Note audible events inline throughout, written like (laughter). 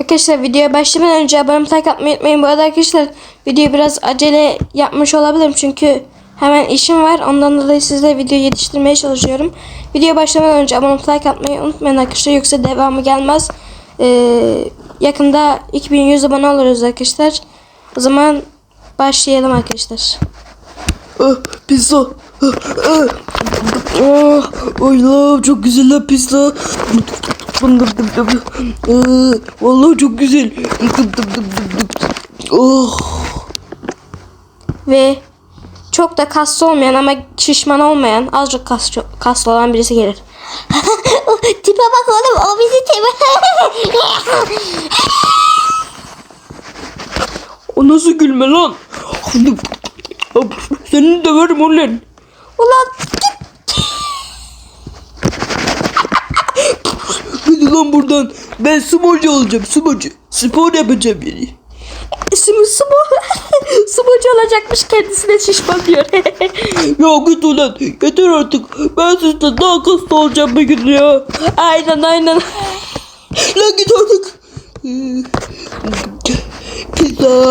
Arkadaşlar videoya başlamadan önce abone like atmayı unutmayın. Bu arada arkadaşlar videoyu biraz acele yapmış olabilirim. Çünkü hemen işim var. Ondan dolayı sizle video yetiştirmeye çalışıyorum. Videoya başlamadan önce abone like atmayı unutmayın arkadaşlar. Yoksa devamı gelmez. Ee, yakında 2100 abone oluruz arkadaşlar. O zaman başlayalım arkadaşlar. Ah, pizza. Ah, ah. Ah, Allah çok güzel la pizza. Ah, Vallahi çok güzel. Oh. Ve çok da kaslı olmayan ama şişman olmayan azıcık kas, kaslı olan birisi gelir. (laughs) Tipe bak oğlum o bizi tipe. (laughs) O nasıl gülme lan? Seni döverim ulan. Ulan Lan buradan. Ben sumocu olacağım sumocu. Spor yapacağım yani. Şimdi sumo, (laughs) sumocu olacakmış kendisine şişman diyor. Ya git ulan. Yeter artık. Ben sizden daha kaslı olacağım bir gün ya. aynen aynen. Lan git artık. Pizza.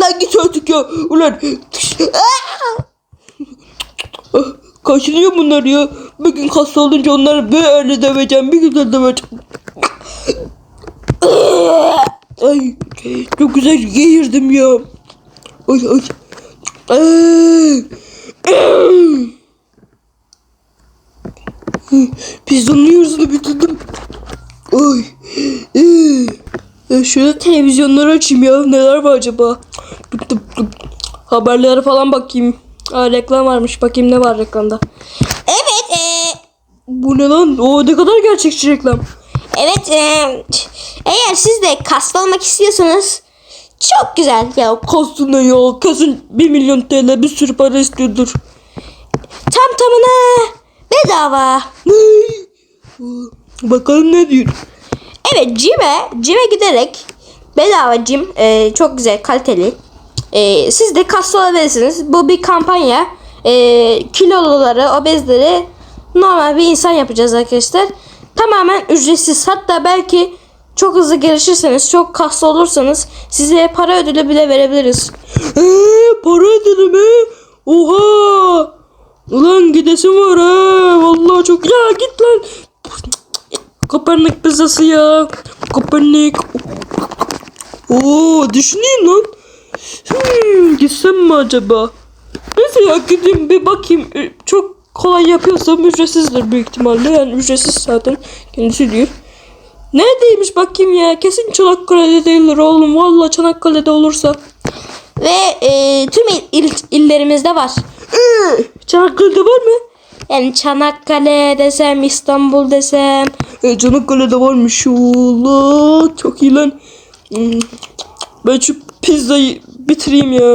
Lan git artık ya. Ulan. Ah, Kaçınıyor bunlar ya. Bir gün kaslı olunca onları böyle döveceğim. Bir güzel döveceğim. Ay çok güzel geğirdim ya. Ay ay. Ay. Pizzanın yarısını bitirdim. Ay. Şöyle televizyonları açayım ya. Neler var acaba? Haberlere falan bakayım. Aa, reklam varmış. Bakayım ne var reklamda. Bu ne lan? O ne kadar gerçekçi reklam. evet e, eğer siz de kaslı olmak istiyorsanız çok güzel. Ya kastın ne ya? Kesin 1 milyon TL bir sürü para istiyordur. Tam tamına bedava. Bakalım ne diyor. Evet cime, cime giderek bedava cim e, çok güzel kaliteli. E, siz de kaslı olabilirsiniz. Bu bir kampanya. E, kiloluları, obezleri normal bir insan yapacağız arkadaşlar. Tamamen ücretsiz. Hatta belki çok hızlı gelişirseniz, çok kaslı olursanız size para ödülü bile verebiliriz. Eee para ödedi mi? Oha! Ulan gidesim var ha. Vallahi çok. Ya git lan. Kopernik pizzası ya. Kopernik. Oo düşüneyim lan. Hmm, gitsem mi acaba? Neyse ya gideyim bir bakayım. Ee, Çok kolay yapıyorsam ücretsizdir büyük ihtimalle. Yani ücretsiz zaten kendisi diyor. Neredeymiş bakayım ya. Kesin Çanakkale'de değildir oğlum. Vallahi Çanakkale'de olursa. Ve e, tüm il- il- illerimizde var. Ee, Çanakkale'de var mı? Yani Çanakkale desem, İstanbul desem. E, Çanakkale'de varmış. Allah çok iyi lan. Hmm, Ben şu pizzayı bitireyim ya.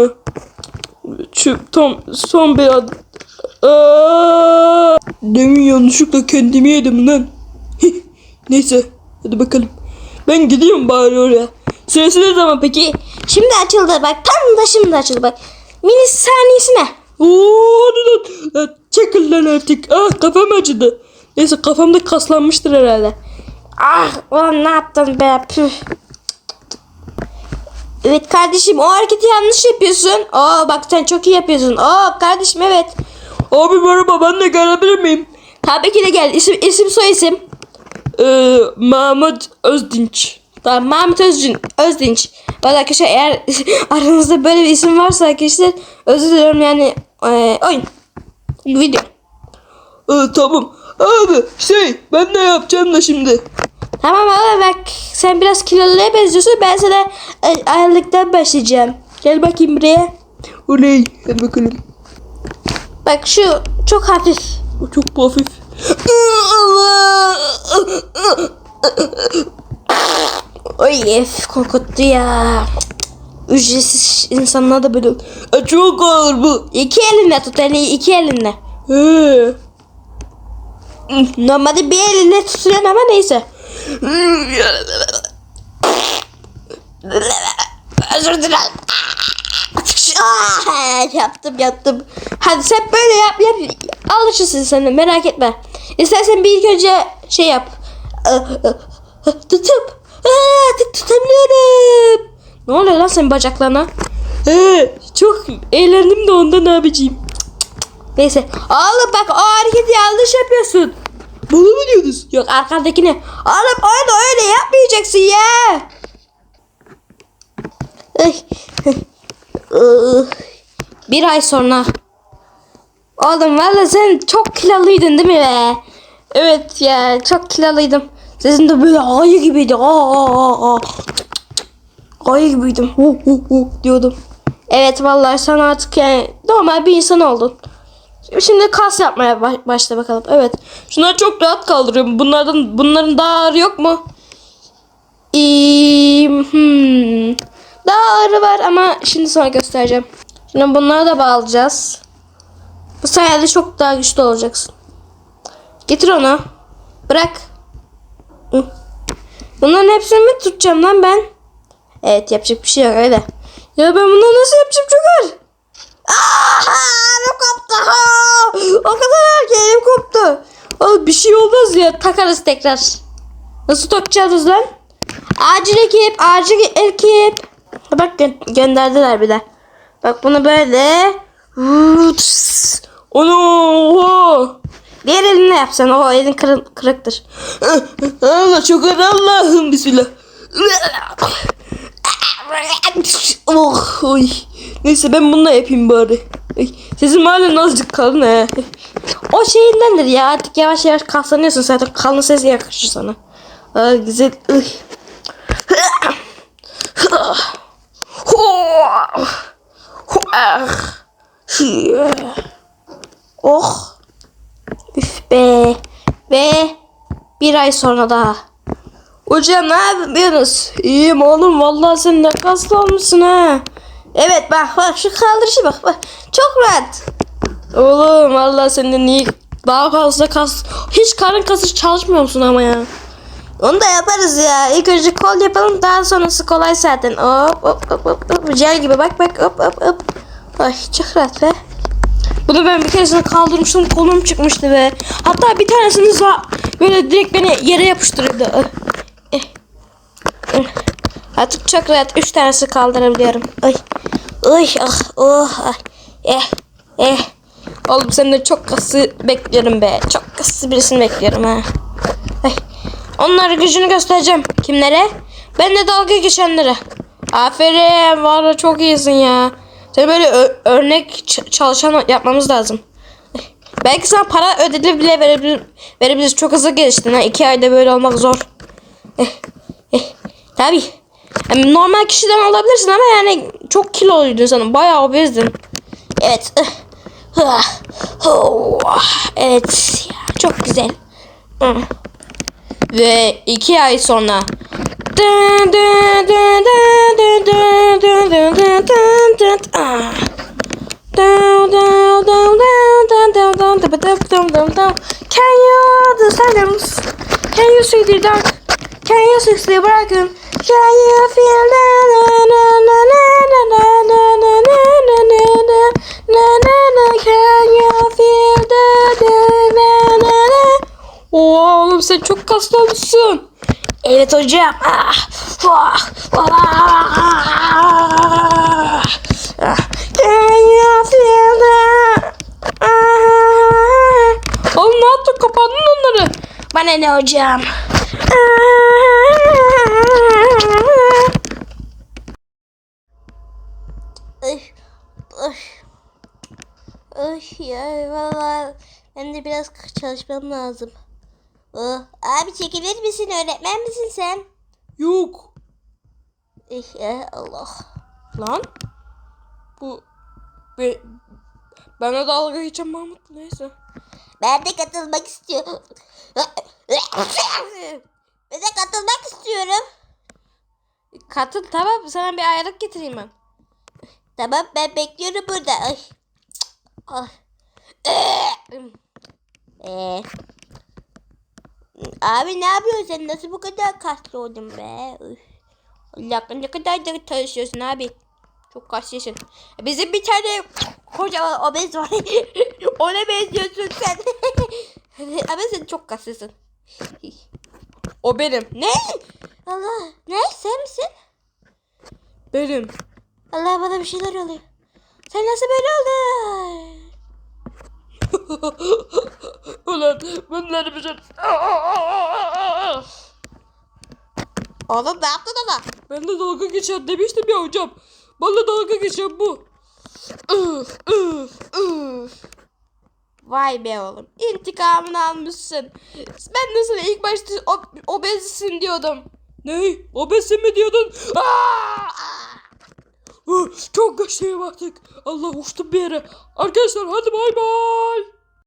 Şu tam son bir. Aa! Demin yanlışlıkla kendimi yedim lan. Neyse hadi bakalım. Ben gidiyorum bari oraya. Süresi ne zaman peki? Şimdi açıldı bak tam da şimdi açıldı bak. Mini saniyesine. Oo, lan. Lan Çekil lan artık. Ah kafam acıdı. Neyse kafamda kaslanmıştır herhalde. Ah ulan ne yaptın be püh. Evet kardeşim o hareketi yanlış yapıyorsun. Oo bak sen çok iyi yapıyorsun. Oo kardeşim evet. Abi merhaba ben de gelebilir miyim? Tabii ki de gel. İsim, isim soy isim. Ee, Mahmut Özdinç. Tamam Mahmut Özcün, Özdinç. Bak arkadaşlar eğer (laughs) aranızda böyle bir isim varsa arkadaşlar özür diliyorum yani e, oyun. Video. Ee, tamam. Abi şey ben ne yapacağım da şimdi? Tamam ama bak sen biraz kiloluya benziyorsun. Ben sana e, ayarlıktan başlayacağım. Gel bakayım buraya. Oley hadi bakalım. Bak şu çok hafif. O çok hafif. Oy ef korkuttu ya. Ücretsiz insanlar da böyle. E, çok ağır bu. İki elinle tut eli iki elinle. Normalde bir elinle tutuyorsun ama neyse. Özür dilerim. Ah, yaptım yaptım. Hadi sen böyle yap yap. Alışırsın sen de, merak etme. İstersen bir ilk önce şey yap. Tutup. Aa, tut- tutabiliyorum. Ne oluyor lan senin bacaklarına? He, çok eğlendim de ondan abiciğim. Neyse. Oğlum bak o hareketi yanlış yapıyorsun. Bana mı diyorsunuz? Yok arkadakine. Oğlum öyle öyle yapmayacaksın ya. Bir ay sonra. Oğlum valla sen çok kiloluydun değil mi be? Evet ya çok kiloluydım. Sesin de böyle ayı gibiydi. Aa. Ayı gibiydim. Hu hu hu diyordum. Evet vallahi sen artık yani normal bir insan oldun. Şimdi kas yapmaya ba- başla bakalım. Evet. Şunları çok rahat kaldırıyorum. Bunlardan bunların daha ağır yok mu? İyi, hmm. Daha ağrı var ama şimdi sonra göstereceğim. Şimdi bunları da bağlayacağız. Bu sayede çok daha güçlü olacaksın. Getir onu. Bırak. Bunların hepsini mi tutacağım lan ben? Evet yapacak bir şey yok öyle. Ya ben bunu nasıl yapacağım çok ağır? Aa, elim koptu. O kadar elim koptu. Al bir şey olmaz ya. Takarız tekrar. Nasıl takacağız lan? Acil ekip, acil ekip. Bak gö- gönderdiler bir de. Bak bunu böyle. Onu oha. Diğer elinle yapsan. O elin kırı- kırıktır. Allah çok Allah'ım bismillah. Oh, oy. Neyse ben bununla yapayım bari. Sesim halen azıcık kalın he. O şeyindendir ya. Artık yavaş yavaş kaslanıyorsun zaten. Kalın ses yakışır sana. Aa, güzel. Oh. Üf be. Ve bir ay sonra daha. Hocam ne yapıyorsunuz? İyiyim oğlum vallahi sen ne kaslı olmuşsun ha. Evet bak bak şu kaldırışı bak bak. Çok rahat. Oğlum vallahi senden iyi daha fazla kas. Hiç karın kası çalışmıyor musun ama ya? Onu da yaparız ya. İlk önce kol yapalım daha sonrası kolay zaten. Hop hop hop hop. hop. Gibi bak bak hop hop hop. Ay çok rahat be. Bunu ben bir keresinde kaldırmıştım kolum çıkmıştı be. Hatta bir tanesini za- böyle direkt beni yere yapıştırdı. Eh. Artık çok rahat. Üç tanesi kaldırabiliyorum. Ay. Ay ah oh ah. Eh eh. Oğlum senden çok kası bekliyorum be. Çok Kıssı birisini bekliyorum ha. Ay. Onlara gücünü göstereceğim. Kimlere? Ben de dalga geçenlere. Aferin valla çok iyisin ya. Seni böyle örnek çalışan yapmamız lazım. Belki sana para ödedi bile verebilir, verebiliriz. Çok hızlı geliştin ha. İki ayda böyle olmak zor. Eh, eh, tabii. Yani normal kişiden olabilirsin ama yani çok kiloluydun sen. Bayağı obezdin. Evet. eh, ah, oh, Evet. Çok güzel. Ve iki ay sonra The broken? Can you feel the na na na na na na na na na na na na na na Can you feel the the na na na Oha oğlum sen çok kaslı olmuşsun. Evet hocam. Ah, ah, ah, ah. Can you feel? Ah. Oğlum ne yaptın kapandın onları. Bana ne hocam? Ay, ay. Ay ya ben de biraz çalışmam lazım. Oh, abi çekilir misin? Öğretmen misin sen? Yok. Eh, eh, Allah. Lan. Bu be, bana dalga geçen Mahmut neyse. Ben de katılmak istiyorum. Ben de katılmak istiyorum. Katıl tamam sana bir aylık getireyim ben. Tamam ben bekliyorum burada. Ay. Ay. Ee, abi ne yapıyorsun sen? Nasıl bu kadar kaslı oldun be? Üf. Allah ne kadar da çalışıyorsun abi. Çok kaslısın. Bizim bir tane kocaman obez var. (laughs) Ona benziyorsun sen. (laughs) Ama sen çok kaslısın. O benim. Ne? Allah. Ne? Sen misin? Benim. Allah bana bir şeyler oluyor. Sen nasıl böyle oldun? (laughs) Ulan bunları bir şey... (laughs) Oğlum ne yaptın ona? Ben de dalga geçer demiştim ya hocam. Bana dalga geçen bu. Üf, üf, üf. Vay be oğlum. İntikamını almışsın. Ben de sana ilk başta o, obezsin diyordum. Ne? O besin mi diyordun? Aa! Çok güçlüyüm artık. Allah uçtum bir yere. Arkadaşlar hadi bay bay.